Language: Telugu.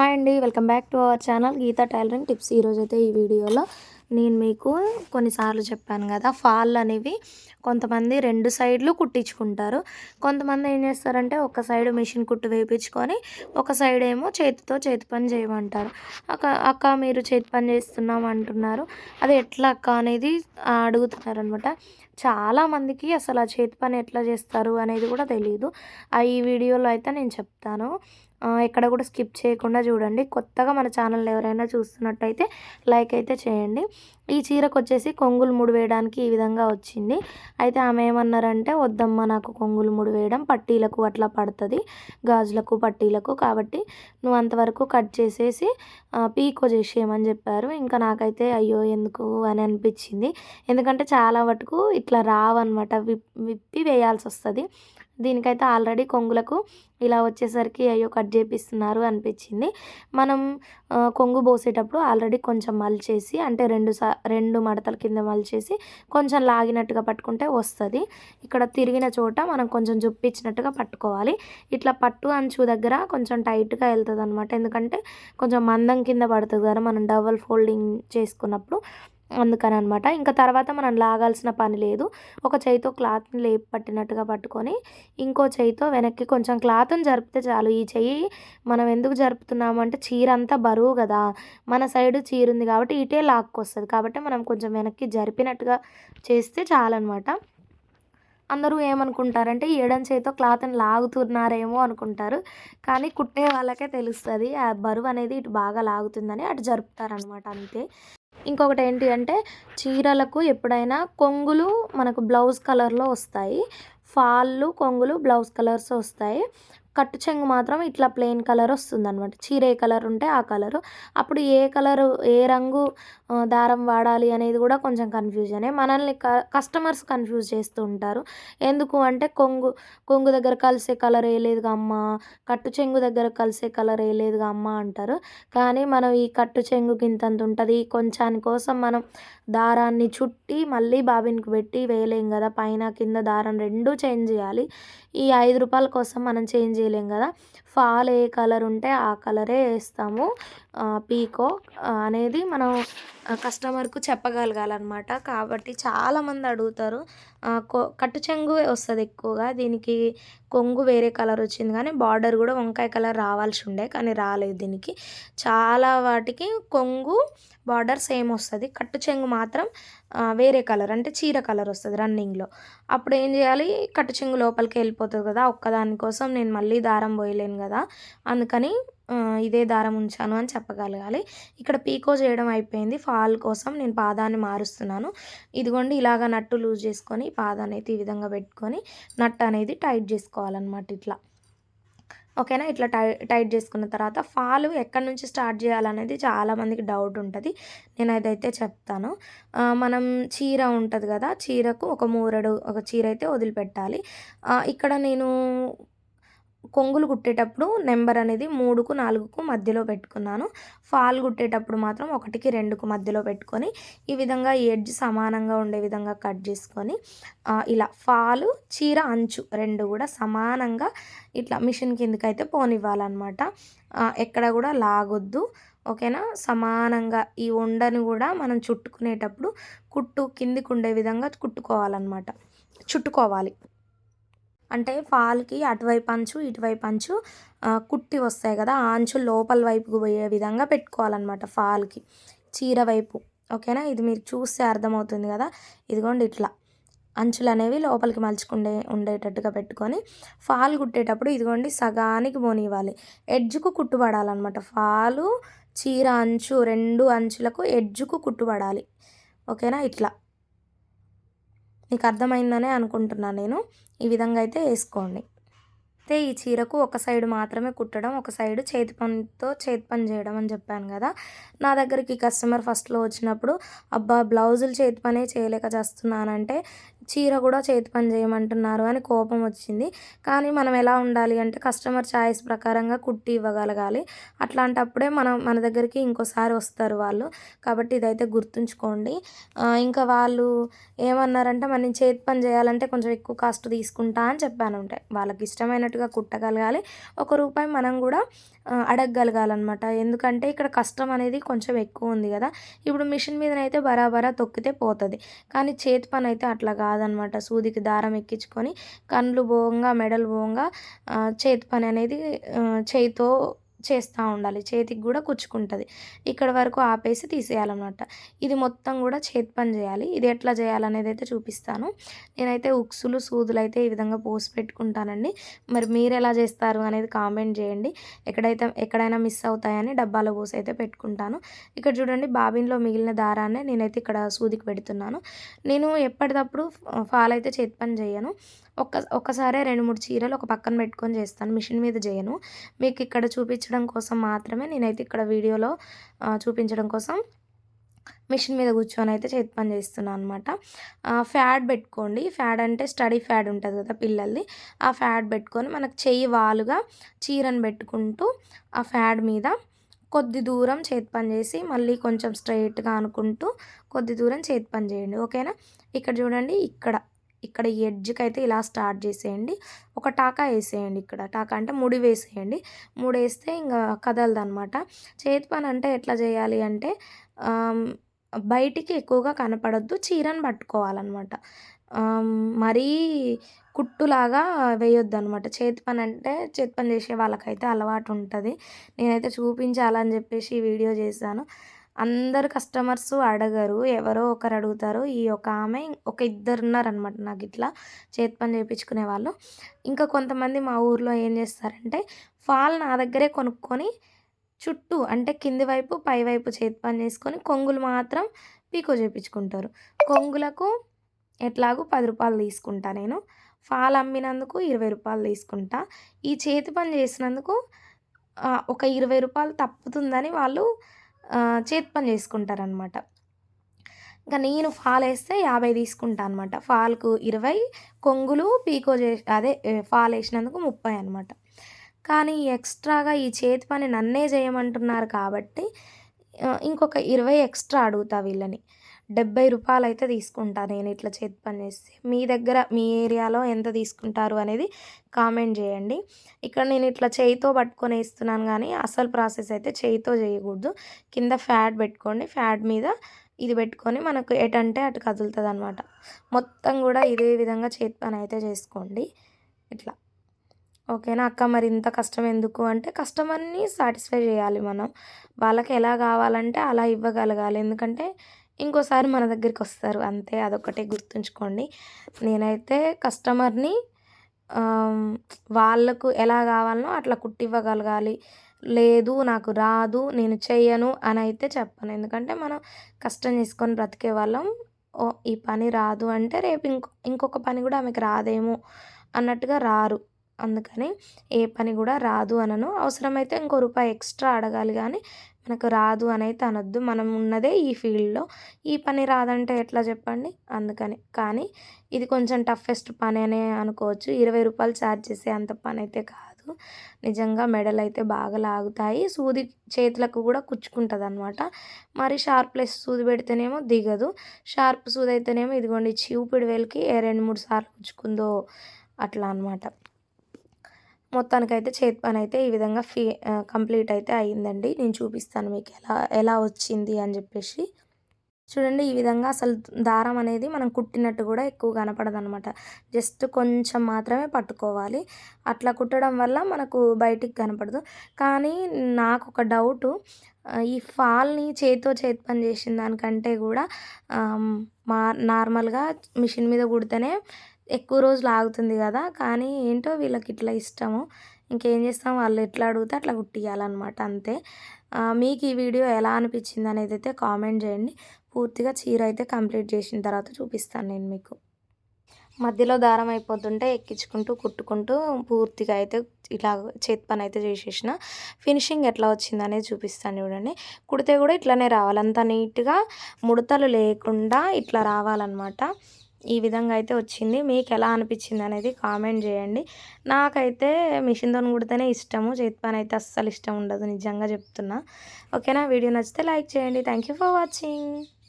హాయ్ అండి welcome back to our channel Geeta tailoring tips. ఈరోజు అయితే ఈ వీడియోలో నేను మీకు కొన్నిసార్లు చెప్పాను కదా ఫాల్ అనేవి కొంతమంది రెండు సైడ్లు కుట్టించుకుంటారు. కొంతమంది ఏం చేస్తారంటే ఒక సైడ్ మిషన్ కుట్టు వేయించుకొని ఒక సైడ్ ఏమో చేతితో చేతి పని చేయమంటారు. అక్క అక్క మీరు చేతి పని చేస్తున్నాం అంటున్నారు. అది ఎట్లా అక్క అనేది అడుగుతున్నారు అనమాట చాలామందికి అసలు ఆ చేతి పని ఎట్లా చేస్తారు అనేది కూడా తెలియదు ఆ ఈ వీడియోలో అయితే నేను చెప్తాను. ఎక్కడ కూడా స్కిప్ చేయకుండా చూడండి. కొత్తగా మన ఛానల్ ఎవరైనా చూస్తున్నట్టయితే లైక్ అయితే చేయండి. ఈ చీరకు వచ్చేసి కొంగులు ముడి వేయడానికి ఈ విధంగా వచ్చింది. అయితే ఆమె ఏమన్నారంటే వద్దమ్మా నాకు కొంగులు ముడి వేయడం పట్టీలకు అట్లా పడుతుంది గాజులకు పట్టీలకు. కాబట్టి నువ్వు అంతవరకు కట్ చేసేసి పీకో చేసేయమని చెప్పారు. ఇంకా నాకైతే అయ్యో ఎందుకు అని అనిపించింది. ఎందుకంటే చాలా వరకు ఇట్లా రావన్నమాట. విప్పి వేయాల్సి వస్తుంది. దీనికైతే ఆల్రెడీ కొంగులకు ఇలా వచ్చేసరికి అయ్యో కట్ చేపిస్తున్నారు అనిపించింది. మనం కొంగు పోసేటప్పుడు ఆల్రెడీ కొంచెం మలిచేసి అంటే రెండు సా రెండు మడతల కింద మలిచేసి కొంచెం లాగినట్టుగా పట్టుకుంటే వస్తుంది. ఇక్కడ తిరిగిన చోట మనం కొంచెం జుప్పించినట్టుగా పట్టుకోవాలి. ఇట్లా పట్టు అంచు దగ్గర కొంచెం టైట్గా వెళ్తుంది అనమాట ఎందుకంటే కొంచెం మందం కింద పడుతుంది కదా మనం డబల్ ఫోల్డింగ్ చేసుకున్నప్పుడు. అందుకని అనమాట ఇంకా తర్వాత మనం లాగాల్సిన పని లేదు. ఒక చేయితో క్లాత్ని లేపి పట్టినట్టుగా పట్టుకొని ఇంకో చేయితో వెనక్కి కొంచెం క్లాత్ని జరిపితే చాలు. ఈ చెయ్యి మనం ఎందుకు జరుపుతున్నామంటే చీర అంతా బరువు కదా. మన సైడ్ చీర ఉంది కాబట్టి ఇటే లాక్కొస్తుంది. కాబట్టి మనం కొంచెం వెనక్కి జరిపినట్టుగా చేస్తే చాలన్నమాట అందరూ ఏమనుకుంటారంటే ఎడం చేతితో క్లాత్ని లాగుతున్నారేమో అనుకుంటారు. కానీ కుట్టే వాళ్ళకే తెలుస్తుంది. ఆ బరువు అనేది ఇటు బాగా లాగుతుందని అటు జరుపుతారనమాట. అంతే. ఇంకొకటి ఏంటి అంటే చీరలకు ఎప్పుడైనా కొంగులు మనకు బ్లౌజ్ కలర్లో వస్తాయి. ఫాళ్ళు కొంగులు బ్లౌజ్ కలర్స్ వస్తాయి. కట్టు చెంగు మాత్రం ఇట్లా ప్లెయిన్ కలర్ వస్తుంది అనమాట చీర ఏ కలర్ ఉంటే ఆ కలరు. అప్పుడు ఏ కలరు ఏ రంగు దారం వాడాలి అనేది కూడా కొంచెం కన్ఫ్యూజనే. మనల్ని క కస్టమర్స్ కన్ఫ్యూజ్ చేస్తూ ఉంటారు. ఎందుకు అంటే కొంగు కొంగు దగ్గర కలిసే కలర్ వేయలేదుగా అమ్మ కట్టు చెంగు దగ్గర కలిసే కలర్ వేయలేదుగా అమ్మ అంటారు. కానీ మనం ఈ కట్టు చెంగుకి ఇంతంత ఉంటుంది. కొంచాని కోసం మనం దారాన్ని చుట్టి మళ్ళీ బాబిన్కి పెట్టి వేయలేం కదా. పైన కింద దారం రెండు చేంజ్ చేయాలి. ఈ ఐదు రూపాయల కోసం మనం చేంజ్ చేయలేం కదా. ఫాల్ ఏ కలర్ ఉంటే ఆ కలరే వేస్తాము. పీకో అనేది మనం కస్టమర్కు చెప్పగలగాలన్నమాట. కాబట్టి చాలామంది అడుగుతారు కట్టు చెంగు వస్తుంది ఎక్కువగా. దీనికి కొంగు వేరే కలర్ వచ్చింది కానీ బార్డర్ కూడా వంకాయ కలర్ రావాల్సి ఉండే కానీ రాలేదు దీనికి. చాలా వాటికి కొంగు బార్డర్ సేమ్ వస్తుంది. కట్టు చెంగు మాత్రం వేరే కలర్ అంటే చీర కలర్ వస్తుంది రన్నింగ్లో. అప్పుడు ఏం చేయాలి? కట్టు చెంగు లోపలికి వెళ్ళిపోతుంది కదా ఒక్కదాని కోసం నేను మళ్ళీ దారం పోయలేను కదా. అందుకని ఇదే దారం ఉంచాను అని చెప్పగలగాలి. ఇక్కడ పీకో చేయడం అయిపోయింది. ఫాల్ కోసం నేను పాదాన్ని మారుస్తున్నాను. ఇదిగోండి ఇలాగ నట్టు లూజ్ చేసుకొని పాదాన్ని అయితే ఈ విధంగా పెట్టుకొని నట్టు అనేది టైట్ చేసుకోవాలన్నమాట ఇట్లా. ఓకేనా? ఇట్లా టై టైట్ చేసుకున్న తర్వాత ఫాల్ ఎక్కడి నుంచి స్టార్ట్ చేయాలనేది చాలామందికి డౌట్ ఉంటుంది. నేను అదైతే చెప్తాను మనం చీర ఉంటుంది కదా చీరకు ఒక మూరడు ఒక చీర అయితే వదిలిపెట్టాలి. ఇక్కడ నేను కొంగులు కుట్టేటప్పుడు నెంబర్ అనేది మూడుకు నాలుగుకు మధ్యలో పెట్టుకున్నాను. ఫాల్ కుట్టేటప్పుడు మాత్రం ఒకటికి రెండుకు మధ్యలో పెట్టుకొని ఈ విధంగా ఎడ్జ్ సమానంగా ఉండే విధంగా కట్ చేసుకొని ఇలా ఫాలు చీర అంచు రెండు కూడా సమానంగా ఇట్లా మిషన్ కిందకి అయితే పోనివ్వాలన్నమాట ఎక్కడ కూడా లాగొద్దు. ఓకేనా? సమానంగా ఈ ఉండని కూడా మనం చుట్టుకునేటప్పుడు కుట్టు కిందికి ఉండే విధంగా కుట్టుకోవాలన్నమాట. చుట్టుకోవాలి. అంటే ఫాల్కి అటువైపు అంచు ఇటువైపు అంచు కుట్టి వస్తాయి కదా ఆ అంచు లోపల వైపుకు పోయే విధంగా పెట్టుకోవాలన్నమాట ఫాల్కి. చీర వైపు ఓకేనా? ఇది మీరు చూస్తే అర్థమవుతుంది కదా? ఇదిగోండి ఇట్లా. అంచులు అనేవి లోపలికి మలుచుకుండే ఉండేటట్టుగా పెట్టుకొని ఫాల్ కుట్టేటప్పుడు ఇదిగోండి సగానికి పోనివ్వాలి. ఎడ్జ్కు కుట్టుబడాలన్నమాట. ఫాలు చీర అంచు రెండు అంచులకు ఎడ్జ్కు కుట్టుబడాలి. ఓకేనా? ఇట్లా. మీకు అర్థమైందనే అనుకుంటున్నాను నేను. ఈ విధంగా అయితే వేసుకోండి. అయితే ఈ చీరకు ఒక సైడ్ మాత్రమే కుట్టడం ఒక సైడ్ చేతి పనితో చేతి పని చేయడం అని చెప్పాను కదా. నా దగ్గరికి కస్టమర్ ఫస్ట్లో వచ్చినప్పుడు అబ్బా బ్లౌజులు చేతి పనే చేయలేక చేస్తున్నానంటే చీర కూడా చేతి పని చేయమంటున్నారు అని కోపం వచ్చింది. కానీ మనం ఎలా ఉండాలి అంటే కస్టమర్ ఛాయిస్ ప్రకారంగా కుట్టి ఇవ్వగలగాలి. అట్లాంటప్పుడే మనం మన దగ్గరికి ఇంకోసారి వస్తారు వాళ్ళు. కాబట్టి ఇదైతే గుర్తుంచుకోండి. ఇంకా వాళ్ళు ఏమన్నారంటే మనం చేతి పని చేయాలంటే కొంచెం ఎక్కువ కాస్ట్ తీసుకుంటా అని చెప్పాను. ఉంటాయి వాళ్ళకి ఇష్టమైనట్టుగా కుట్టగలగాలి. ఒక రూపాయి మనం కూడా అడగగలగాలన్నమాట. ఎందుకంటే ఇక్కడ కష్టం అనేది కొంచెం ఎక్కువ ఉంది కదా. ఇప్పుడు మిషన్ మీదనైతే బరాబరా తొక్కితే పోతుంది. కానీ చేతి పని అయితే అట్లా కాదు. కాదనమాట. సూదికి దారం ఎక్కించుకొని కండ్లు పోగా మెడలు పోంగా చేతి పని అనేది చేయితో చేస్తూ ఉండాలి. చేతికి కూడా కుచ్చుకుంటుంది. ఇక్కడ వరకు ఆపేసి తీసేయాలన్నమాట. ఇది మొత్తం కూడా చేతి పని చేయాలి. ఇది ఎట్లా చేయాలనేది అయితే చూపిస్తాను. నేనైతే ఉక్సులు సూదులు అయితే ఈ విధంగా పోసి పెట్టుకుంటానండి. మరి మీరు ఎలా చేస్తారు అనేది కామెంట్ చేయండి. ఎక్కడైతే ఎక్కడైనా మిస్ అవుతాయని డబ్బాలో పోసి అయితే పెట్టుకుంటాను. ఇక్కడ చూడండి బాబిన్లో మిగిలిన దారాన్ని నేనైతే ఇక్కడ సూదికి పెడుతున్నాను. నేను ఎప్పటికప్పుడు ఫాల్ అయితే చేతి పని చేయను. ఒక్క ఒక్కసారే రెండు మూడు చీరలు ఒక పక్కన పెట్టుకొని చేస్తాను. మిషన్ మీద చేయను. మీకు ఇక్కడ చూపించడం కోసం మాత్రమే నేనైతే ఇక్కడ వీడియోలో చూపించడం కోసం మిషన్ మీద కూర్చొని అయితే చేతి పని చేస్తున్నాను అనమాట ఫ్యాడ్ పెట్టుకోండి. ఫ్యాడ్ అంటే స్టడీ ఫ్యాడ్ ఉంటుంది కదా పిల్లల్ని ఆ ఫ్యాడ్ పెట్టుకొని మనకు చెయ్యి వాలుగా చీరను పెట్టుకుంటూ ఆ ఫ్యాడ్ మీద కొద్ది దూరం చేతి పని చేసి మళ్ళీ కొంచెం స్ట్రైట్గా అనుకుంటూ కొద్ది దూరం చేతి పని చేయండి. ఓకేనా? ఇక్కడ చూడండి ఇక్కడ. ఇక్కడ ఈ ఎడ్జ్కి అయితే ఇలా స్టార్ట్ చేసేయండి. ఒక టాకా వేసేయండి ఇక్కడ. టాకా అంటే ముడి వేసేయండి. ముడి వేస్తే ఇంకా కదలదనమాట. చేతి పని అంటే ఎట్లా చేయాలి అంటే బయటికి ఎక్కువగా కనపడద్దు. చీరను పట్టుకోవాలన్నమాట మరీ కుట్టులాగా వేయొద్దు అనమాట చేతి పని అంటే చేతి పని చేసే వాళ్ళకైతే అలవాటు ఉంటుంది. నేనైతే చూపించాలని చెప్పేసి వీడియో చేశాను. అందరు కస్టమర్స్ అడగరు ఎవరో ఒకరు అడుగుతారు. ఈ ఒక ఆమె ఒక ఇద్దరు ఉన్నారనమాట నాకు ఇట్లా చేతి పని చేయించుకునే వాళ్ళు. ఇంకా కొంతమంది మా ఊర్లో ఏం చేస్తారంటే ఫాల్ నా దగ్గరే కొనుక్కొని చుట్టూ అంటే కింది వైపు పై వైపు చేతి పని చేసుకొని కొంగులు మాత్రం పీకో చేయించుకుంటారు కొంగులకు ఎట్లాగూ పది రూపాయలు తీసుకుంటా నేను. ఫాల్ అమ్మినందుకు ఇరవై రూపాయలు తీసుకుంటా. ఈ చేతి పని చేసినందుకు ఒక ఇరవై రూపాయలు తప్పుతుందని వాళ్ళు చేతి పని చేసుకుంటారనమాట ఇంకా నేను ఫాల్ వేస్తే యాభై తీసుకుంటా అనమాట ఫాల్కు ఇరవై కొంగులు పీకో చే అదే ఫాల్ వేసినందుకు ముప్పై అనమాట కానీ ఎక్స్ట్రాగా ఈ చేతి పని నన్నే చేయమంటున్నారు కాబట్టి ఇంకొక ఇరవై ఎక్స్ట్రా అడుగుతా వీళ్ళని. డెబ్బై రూపాయలు అయితే తీసుకుంటాను నేను ఇట్లా చేతి పని చేస్తే. మీ దగ్గర మీ ఏరియాలో ఎంత తీసుకుంటారు అనేది కామెంట్ చేయండి. ఇక్కడ నేను ఇట్లా చేయితో పట్టుకొని వేస్తున్నాను కానీ అసలు ప్రాసెస్ అయితే చేయితో చేయకూడదు. కింద ఫ్యాట్ పెట్టుకోండి. ఫ్యాట్ మీద ఇది పెట్టుకొని మనకు ఎటంటే అటు కదులుతుంది అనమాట మొత్తం కూడా ఇదే విధంగా చేతి పని అయితే చేసుకోండి. ఇట్లా. ఓకేనా అక్క? మరి ఇంత కష్టం ఎందుకు? అంటే కస్టమర్ని సాటిస్ఫై చేయాలి మనం. వాళ్ళకి ఎలా కావాలంటే అలా ఇవ్వగలగాలి. ఎందుకంటే ఇంకోసారి మన దగ్గరికి వస్తారు. అంతే అదొకటే గుర్తుంచుకోండి. నేనైతే కస్టమర్ని వాళ్ళకు ఎలా కావాలనో అట్లా కుట్టివ్వగలగాలి. లేదు నాకు రాదు నేను చెయ్యను అని అయితే చెప్పను. ఎందుకంటే మనం కష్టం చేసుకొని బ్రతికే వాళ్ళం. ఓ ఈ పని రాదు అంటే రేపు ఇంకో ఇంకొక పని కూడా ఆమెకు రాదేమో అన్నట్టుగా రారు. అందుకని ఏ పని కూడా రాదు అనను. అవసరమైతే ఇంకో రూపాయి ఎక్స్ట్రా అడగాలి. కానీ మనకు రాదు అని అయితే అనొద్దు. మనం ఉన్నదే ఈ ఫీల్డ్లో. ఈ పని రాదంటే ఎట్లా చెప్పండి? అందుకని. కానీ ఇది కొంచెం టఫెస్ట్ పని అనే అనుకోవచ్చు. ఇరవై రూపాయలు ఛార్జ్ చేసే అంత పని అయితే కాదు. నిజంగా మెడలు అయితే బాగా లాగుతాయి. సూది చేతులకు కూడా కుచ్చుకుంటుంది అనమాట మరి షార్ప్ షార్ప్లెస్ సూది పెడితేనేమో దిగదు. షార్ప్ సూది అయితేనేమో ఇదిగోండి చూపిడి వేలకి రెండు మూడు సార్లు కుచ్చుకుందో అట్లా అనమాట మొత్తానికైతే చేతి పని అయితే ఈ విధంగా ఫీ కంప్లీట్ అయితే అయ్యిందండి. నేను చూపిస్తాను మీకు ఎలా ఎలా వచ్చింది అని చెప్పేసి. చూడండి ఈ విధంగా అసలు దారం అనేది మనం కుట్టినట్టు కూడా ఎక్కువ కనపడదు అనమాట జస్ట్ కొంచెం మాత్రమే పట్టుకోవాలి. అట్లా కుట్టడం వల్ల మనకు బయటికి కనపడదు. కానీ నాకు ఒక డౌటు ఈ ఫాల్ని చేతితో చేతి పని చేసిన దానికంటే కూడా మా నార్మల్గా మిషన్ మీద కుడితేనే ఎక్కువ రోజులు ఆగుతుంది కదా కానీ ఏంటో వీళ్ళకి ఇట్లా ఇష్టము. ఇంకేం చేస్తాం? వాళ్ళు ఎట్లా అడిగితే అట్లా కుట్టియాలన్నమాట అంతే. మీకు ఈ వీడియో ఎలా అనిపించింది అనేది అయితే కామెంట్ చేయండి. పూర్తిగా చీర అయితే కంప్లీట్ చేసిన తర్వాత చూపిస్తాను నేను మీకు. మధ్యలో దారం అయిపోతుంటే ఎక్కించుకుంటూ కుట్టుకుంటూ పూర్తిగా అయితే ఇలా చేతి పని అయితే చేసేసిన. ఫినిషింగ్ ఎట్లా వచ్చింది అనేది చూపిస్తాను చూడండి. కుడితే కూడా ఇట్లానే రావాలి. అంత నీట్గా ముడతలు లేకుండా ఇట్లా రావాలన్నమాట. ఈ విధంగా అయితే వచ్చింది. మీకు ఎలా అనిపించింది అనేది కామెంట్ చేయండి. నాకైతే మిషన్తో కుడితేనే ఇష్టము. చేతి పని అయితే అస్సలు ఇష్టం ఉండదు. నిజంగా చెప్తున్నా. ఓకేనా? వీడియో నచ్చితే లైక్ చేయండి. Thank for watching.